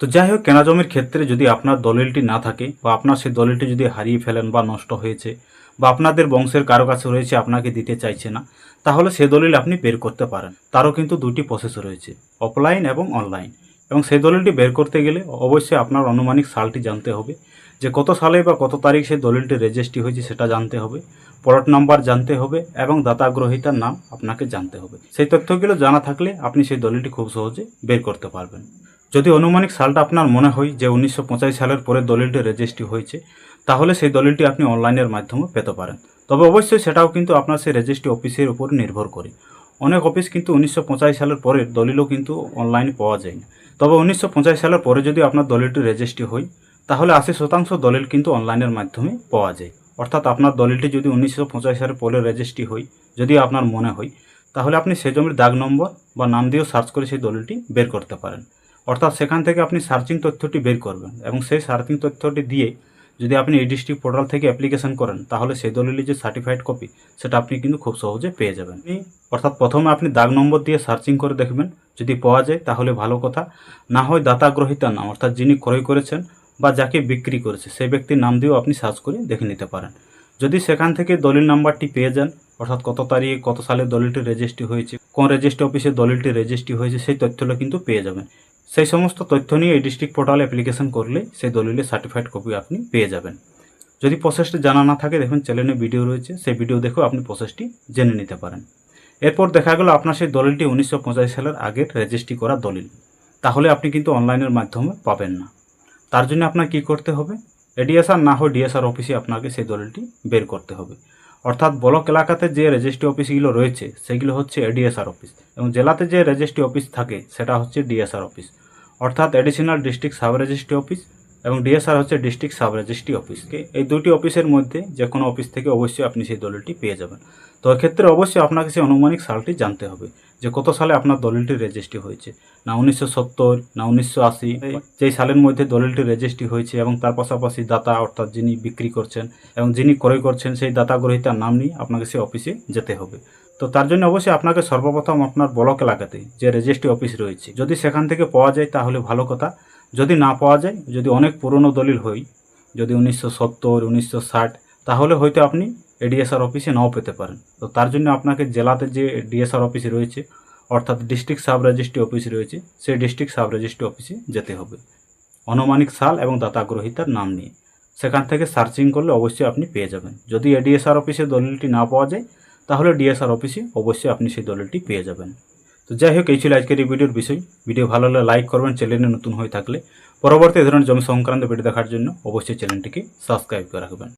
তো যাই হোক কেনা জমির ক্ষেত্রে যদি আপনার দলিলটি না থাকে বা আপনার সেই দলিলটি যদি হারিয়ে ফেলেন বা নষ্ট হয়েছে বা আপনাদের বংশের কারও কাছে রয়েছে, আপনাকে দিতে চাইছে না, তাহলে সে দলিল আপনি বের করতে পারেন। তারও কিন্তু দুটি প্রসেস রয়েছে অফলাইন এবং অনলাইন এবং সেই দলিলটি বের করতে গেলে অবশ্যই আপনার আনুমানিক সালটি জানতে হবে, যে কত সালে বা কত তারিখ সেই দলিলটি রেজিস্ট্রি হয়েছে সেটা জানতে হবে প্লট নাম্বার জানতে হবে, এবং দাতা গ্রহীতার নাম আপনাকে জানতে হবে। সেই তথ্যগুলো জানা থাকলে আপনি সেই দলিলটি খুব সহজে বের করতে পারবেন। যদি অনুমানিক সালটা আপনার মনে হয় যে উনিশশো পঞ্চাশ সালের পরে দলিলটি রেজিস্ট্রি হয়েছে, তাহলে সেই দলিলটি আপনি অনলাইনের মাধ্যমে পেতে পারেন। তবে অবশ্যই সেটাও কিন্তু আপনার সেই রেজিস্ট্রি অফিসের উপর নির্ভর করে। অনেক অফিস কিন্তু উনিশশো পঞ্চাশ সালের পরে দলিলও কিন্তু অনলাইনে পাওয়া যায় না। তবে উনিশশো পঞ্চাশ সালের পরে যদি আপনার দলিলটি রেজিস্ট্রি হয়, তাহলে আশি শতাংশ দলিল কিন্তু অনলাইনের মাধ্যমে পাওয়া যায়। অর্থাৎ আপনার দলিলটি যদি উনিশশো পঞ্চাশ সালের পরে রেজিস্ট্রি হয়, যদি আপনার মনে হয়, তাহলে আপনি সে জমির দাগ নম্বর বা নাম দিয়েও সার্চ করে সেই দলিলটি বের করতে পারেন। অর্থাৎ সেখান থেকে আপনি সার্চিং তথ্যটি বের করবেন এবং সেই সার্চিং তথ্যটি দিয়ে যদি আপনি এই ডিস্ট্রিক্ট পোর্টাল থেকে অ্যাপ্লিকেশন করেন, তাহলে সেই দলিলের যে সার্টিফাইড কপি, সেটা আপনি কিন্তু খুব সহজে পেয়ে যাবেন। অর্থাৎ প্রথমে আপনি দাগ নম্বর দিয়ে সার্চিং করে দেখবেন। যদি পাওয়া যায়, তাহলে ভালো কথা। না হয় দাতা গ্রহীতার নাম, অর্থাৎ যিনি ক্রয় করেছেন বা যাকে বিক্রি করেছে, সেই ব্যক্তির নাম দিয়েও আপনি সার্চ করে দেখে নিতে পারেন। যদি সেখান থেকে দলিল নাম্বারটি পেয়ে যান, অর্থাৎ কত তারিখে, কত সালে দলিলটি রেজিস্ট্রি হয়েছে, কোন রেজিস্ট্রি অফিসে দলিলটি রেজিস্ট্রি হয়েছে, সেই তথ্যটা কিন্তু পেয়ে যাবেন। সেই সমস্ত তথ্য নিয়ে এই ডিস্ট্রিক্ট পোর্টালে অ্যাপ্লিকেশন করলে সেই দলিলের সার্টিফাইড কপি আপনি পেয়ে যাবেন। যদি প্রসেসটি জানা না থাকে, দেখুন চ্যানেলে ভিডিও রয়েছে, সেই ভিডিও দেখেও আপনি প্রসেসটি জেনে নিতে পারেন। এরপর দেখা গেল আপনার সেই দলিলটি উনিশশো পঁচাশি সালের আগের রেজিস্ট্রি করা দলিল। তাহলে আপনি কিন্তু অনলাইনের মাধ্যমে পাবেন না। তার জন্য আপনার কি করতে হবে? এডিএসআর না হয় ডিএসআর অফিসে আপনাকে সেই দলিলটি বের করতে হবে। অর্থাৎ ব্লক এলাকাতে যে রেজিস্ট্রি অফিসগুলো রয়েছে, সেগুলো হচ্ছে এডিএসআর অফিস এবং জেলাতে যে রেজিস্ট্রি অফিস থাকে, সেটা হচ্ছে ডিএসআর অফিস। অর্থাৎ additional district sub registry office এবং ডিএসআর হচ্ছে ডিস্ট্রিক্ট সাব রেজিস্ট্রি অফিসকে এই দুটি অফিসের মধ্যে যে কোনো অফিস থেকে অবশ্যই আপনি সেই দলিলটি পেয়ে যাবেন। তো এক্ষেত্রে অবশ্যই আপনাকে সেই আনুমানিক সালটি জানতে হবে। যে কত সালে আপনার দলিলটি রেজিস্ট্রি হয়েছে? না উনিশশো সত্তর না উনিশশো আশি যেই সালের মধ্যে দলিলটি রেজিস্ট্রি হয়েছে এবং তার পাশাপাশি দাতা অর্থাৎ যিনি বিক্রি করছেন এবং যিনি ক্রয় করছেন সেই দাতা গ্রহীতার নাম নিয়ে আপনাকে সেই অফিসে যেতে হবে। তো তার জন্য অবশ্যই আপনাকে সর্বপ্রথম আপনার ব্লক এলাকাতে যে রেজিস্ট্রি অফিস রয়েছে যদি সেখান থেকে পাওয়া যায় তাহলে ভালো কথা যদি না পাওয়া যায় যদি অনেক পুরনো দলিল হয় যদি উনিশশো সত্তর উনিশশো ষাট তাহলে হয়তো আপনি এডিএসআর অফিসে নাও পেতে পারেন। তো তার জন্য আপনাকে জেলাতে যে ডিএসআর অফিস রয়েছে, অর্থাৎ ডিস্ট্রিক্ট সাব রেজিস্ট্রি অফিস রয়েছে, সেই ডিস্ট্রিক্ট সাব রেজিস্ট্রি অফিসে যেতে হবে। আনুমানিক সাল এবং দাতা গ্রহীতার নাম নিয়ে। সেখান থেকে সার্চিং করলে অবশ্যই আপনি পেয়ে যাবেন। যদি এডিএসআর অফিসে দলিলটি না পাওয়া যায়, তাহলে ডিএসআর অফিসে অবশ্যই আপনি সেই দলিলটি পেয়ে যাবেন। তো যাই হোক, এই ছিল আজকের এই ভিডিওর বিষয়। ভিডিও ভালো হলে লাইক করবেন, চ্যানেলে নতুন হয়ে থাকলে। পরবর্তী ধরনের জমি সংক্রান্ত ভিডিও দেখার জন্য অবশ্যই চ্যানেলটিকে সাবস্ক্রাইব করে রাখবেন।